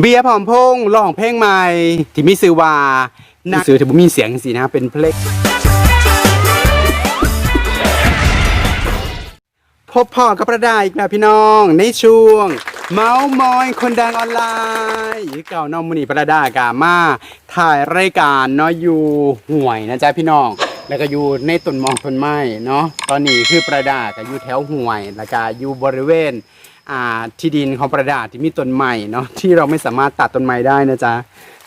เบียร์ผอมพงษ์ร้องเพลงใหม่ที่มีชื่อว่านักสื่อที่บ่มีเสียงสินะเป็นเพลงพบพ่อกับประดาอีกแล้วพี่น้อง ในช่วง เมาส์มอยคนดังออนไลน์อีกเก่าน้องมุนีประดากามาถ่ายรายการเนาะอยู่ห่วยนะจ๊ะพี่น้อง แล้วก็อยู่ในต้นมองต้นไม้เนาะตอนนี้คือประดาก็อยู่แถวห่วยแล้วก็อยู่บริเวณอ่า ที่ดินของประดาที่มีต้นไม้เนาะที่เราไม่สามารถตัดต้นไม้ได้นะจ๊ะ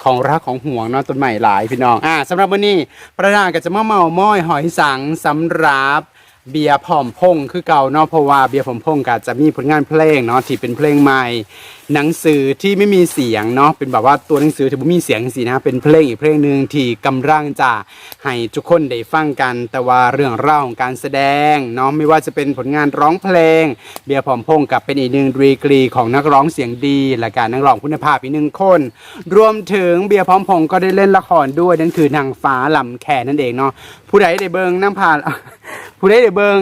ของรักของห่วงเนาะต้นไม้หลายพี่น้องอ่าสำหรับวันนี้ประดาก็จะมาเมาม้อยหอยสังสำหรับ เบียร์ผอมพงษ์คือเก่าเนาะเพราะว่าเบียร์ผอมพงษ์ก็จะมีผลงานเพลงเนาะที่เป็นเพลงใหม่ หนังสือที่ไม่มีเสียงเนาะเป็นแบบว่าตัวหนังสือที่ไม่มีเสียงสินะเป็นเพลงอีกเพลงหนึ่งที่กำลังจะให้ทุกคนได้ฟังกัน แต่ว่าเรื่องราวของการแสดงเนาะไม่ว่าจะเป็นผลงานร้องเพลง เบียร์ผอมพงษ์กับเป็นอีกหนึ่งดีกรีของนักร้องเสียงดีและการนักร้องคุณภาพอีกหนึ่งคน รวมถึงเบียร์พร้อมพงษ์ก็ได้เล่นละครด้วยนั่นคือนางฟ้าลำแขนั่นเองเนาะผู้ใดได้เบิงน้ำผ่านผู้ใดได้เบิง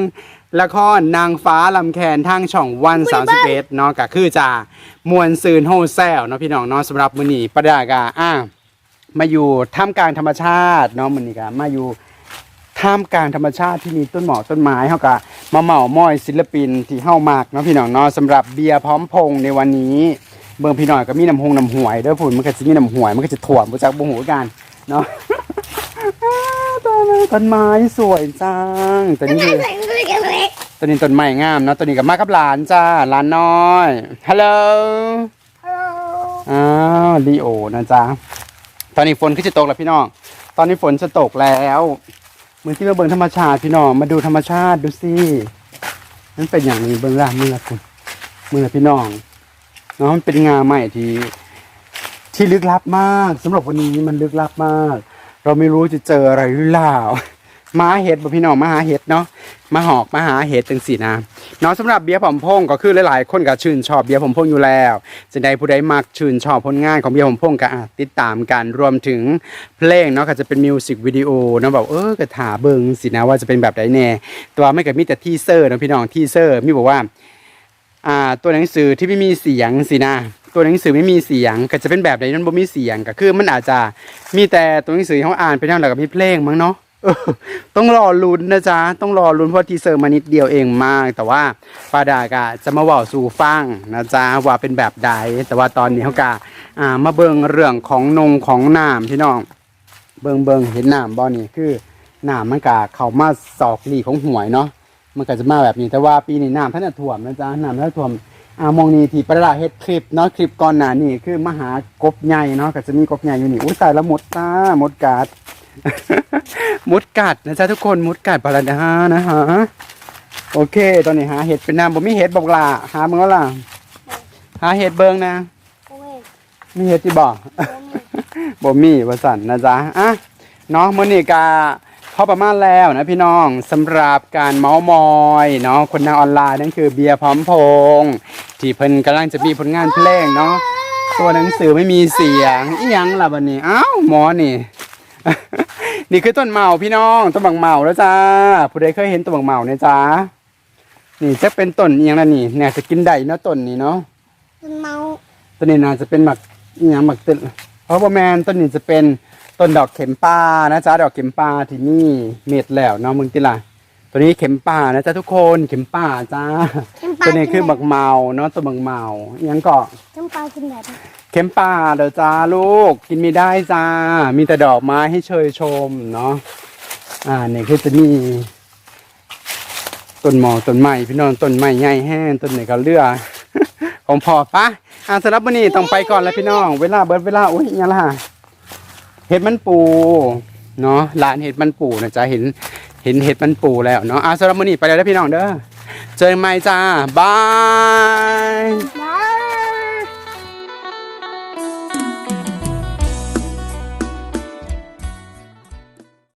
ละครนางฟ้าลำแคนทางช่องวันสามสิบเอ็ดเนาะก็คือจะมวนซืนโฮแซลเนาะพี่น้องเนาะสำหรับมือนี้ประดากาอะมาอยู่ท่ามกลางธรรมชาติเนาะมือนี้กามาอยู่ท่ามกลางธรรมชาติที่มีต้นหมอกต้นไม้เฮากะมาเหมาม้อยศิลปินที่เฮามากเนาะพี่น้องเนาะสำหรับเบียร์พร้อมพงษ์ในวันนี้ เบิ่งพี่น้อยก็มีน้ำหงน้ำหวยเด้อพุ่นมันก็สิมีน้ำหวยมันก็จะถ่วมบ่จักบ่หูกันเนาะ ตายแล้วต้นไม้สวยจังตัวนี้คือตัวนี้ต้นไม้งามเนาะตัวนี้ก็มากับหลานจ้าหลานน้อยฮัลโหลอ้าวลีโอนะจ๊ะตอนนี้ฝนก็จะตกแล้วพี่น้อง ตอนนี้ฝนจะตกแล้วเหมือนที่มาเบิ่งธรรมชาติพี่น้องมาดูธรรมชาติดูสินั่นเป็นอย่างนี้เบิ่งล่ะมือละคุณมือละพี่น้องเนาะมันเป็นงาใหม่ที่ที่ลึกลับมากสำหรับวันนี้มันลึกลับมาก เราไม่รู้จะเจออะไรหรือเปล่ามาเห็ดบ่พี่น้องมาหาเห็ดเนาะมาหอกมาหาเห็ดจังสินะเนาะสำหรับเบียร์ผมพงก็คือหลายๆคนก็ชื่นชอบเบียร์ผมพงอยู่แล้วจะได้ผู้ใดมักชื่นชอบผลงานของเบียร์ผมพงก็ติดตามกันรวมถึงเพลงเนาะก็จะเป็นมิวสิกวิดีโอเนาะแบบเออกระถาเบิงสินะว่าจะเป็นแบบไหนแน่ตัวไม่กับมีแต่ทีเซอร์นะพี่น้องทีเซอร์มีบอกว่าอ่าตัวหนังสือที่ไม่มีเสียงสินะ ตัวหนังสือไม่มีเสียง ก็จะเป็นแบบไหนนั้นบ่มีเสียงก็คือ มันอาจจะมีแต่ตัวหนังสือที่เขาอ่านไปเท่าไหร่กับมีเพลงมั้งเนาะต้องรอลุ้นนะจ๊ะ ต้องรอลุ้นเพราะทีเซอร์มานิดเดียวเองมาก แต่ว่าปาดากะจะมาว่าสู่ฟังนะจ๊ะว่าเป็นแบบใด แต่ว่าตอนนี้เขากะอ่ามาเบิงเรื่องของนงของน้ำพี่น้อง เบิงเบิงเห็นน้ำบ่นี่คือน้ำมันกะเข้ามาสอกหลีของหวยเนาะมันก็จะมาแบบนี้แต่ว่าปีนี้น้ำท่านจะท่วมนะจ๊ะน้ำท่านจะท่วม อ่ามองนี้ที่ประดาเฮ็ดคลิปเนาะคลิปก่อนหน้านี่คือมหากบใหญ่เนาะก็จะมีกบใหญ่อยู่นี่อุ้ยตายแล้วหมดตาหมดกัดหมดกัดนะจ๊ะทุกคนหมดกัดปลาดานะฮะโอเค ตอนนี้หาเห็ดเป็นน้ำบ่มีเห็ดบอกล่ะหาเบิ่งแล้วล่ะหาเห็ดเบิ่งนะมีเห็ดที่บ่บ่มีว่าสั่นนะจ๊ะอะเนาะมื้อนี้ก็ พอประมาณแล้วนะพี่น้องสำหรับการเมาส์มอยเนาะคนนางออนไลน์นั่นคือเบียร์พร้อมพงษ์ที่เพิ่นกำลังจะมีผลงานเพลงเนาะตัวหนังสือไม่มีเสียงอีหยังล่ะบัดนี้อ้าวหมอนี่ นี่คือต้นเมาพี่น้องต้นบังเมาแล้วจ้าผู้ใดเคยเห็นต้นบังเมาเนี่ยจ้านี่จะเป็นต้นอีหยังล่ะนี่เนี่ยจะกินได้เนาะต้นนี้เนาะเมาต้นนี้น่าจะเป็นหมักอหย่างหมักตึกเพราะว่าแมนต้นนี้จะเป็น ต้นดอกเข็มป่านะจ๊ะดอกเข็มป่าที่นี่เม็ดแล้วเนาะมึงติล่ะตัวนี้เข็มป่านะจ๊ะทุกคนเข็มป่าจ้าตัวนี้คือหมักเมาเนาะตัวหมักเมาอหยังก็น้ำปลากินแบบเข็มป่าเด้อจ้าลูกกินไม่ได้จ้า มีแต่ดอกไม้ให้เชยชมเนาะอ่าเนี่ยคือจะมีต้นหมอกต้นไม้พี่น้องต้นไม้ใหญ่แห้งต้นไหนก็เลือของพอปะอ่าสำหรับวันนี้ต้องไปก่อนแล้วพี่น้อง เวลาเบิดเวลาอุ้ยอิหยังล่ะเห็ดมันปูเนาะร้านเห็ดมันปูนะจ๊ะเห็นเห็นเห็ดมันปูแล้วเนาะอาสำหรับวันนี้ไปแล้วพี่น้องเด้อเจอกันใหม่จ้าบาย